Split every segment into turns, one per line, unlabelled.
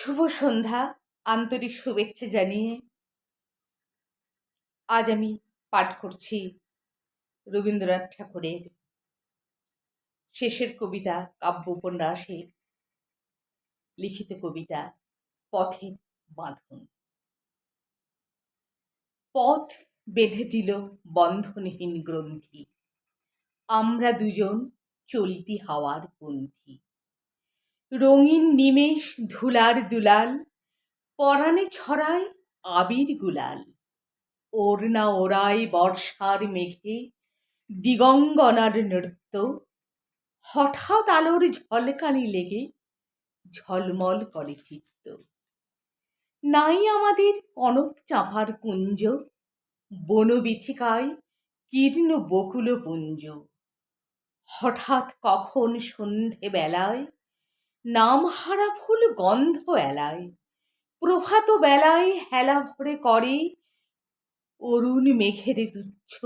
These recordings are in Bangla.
শুভ সন্ধ্যা, আন্তরিক শুভেচ্ছা জানিয়ে আজ আমি পাঠ করছি রবীন্দ্রনাথ ঠাকুরের শেষের কবিতা কাব্য উপন্যাসের লিখিত কবিতা পথের বাঁধন। পথ বেঁধে দিল বন্ধনহীন গ্রন্থি, আমরা দুজন চলতি হাওয়ার পন্থী রঙিন নিমেষ ধুলার দুলাল পরাণে ছড়ায় আবির গুলাল। ওড়না ওড়ায় বর্ষার মেঘে দিগঙ্গনার নৃত্য। হঠাৎ আলোর ঝলকানি লেগে ঝলমল করে চিত্ত। নাই আমাদের কনক চাঁপার কুঞ্জ, বনবিথিকায় কীর্ণ বকুল পুঞ্জ। হঠাৎ কখন সন্ধে বেলায় নামহারা ফুল গন্ধ এলায়। প্রভাত বেলায় হেলা ভরে করে অরুণ মেঘের তুচ্ছ।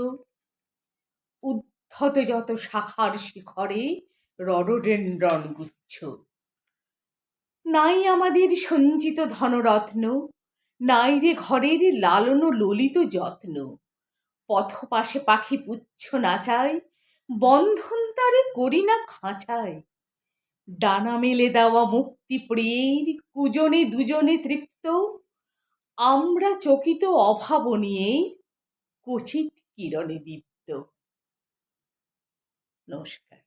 উদ্ধত যত শাখার শিখরে রডডেন্ড্রন গুচ্ছ। নাই আমাদের সঞ্চিত ধনরত্ন, নাই রে ঘরের লালন ললিত যত্ন। পথপাশে পাখি পুচ্ছ নাচায়, বন্ধন তারে করি না খাঁচায়। ডানা মেলে দেওয়া মুক্তি প্রিয়ের কুজনে দুজনে তৃপ্ত, আমরা চকিত অভাব অভাবনীয়ে কচিত কিরণে দীপ্ত। নমস্কার।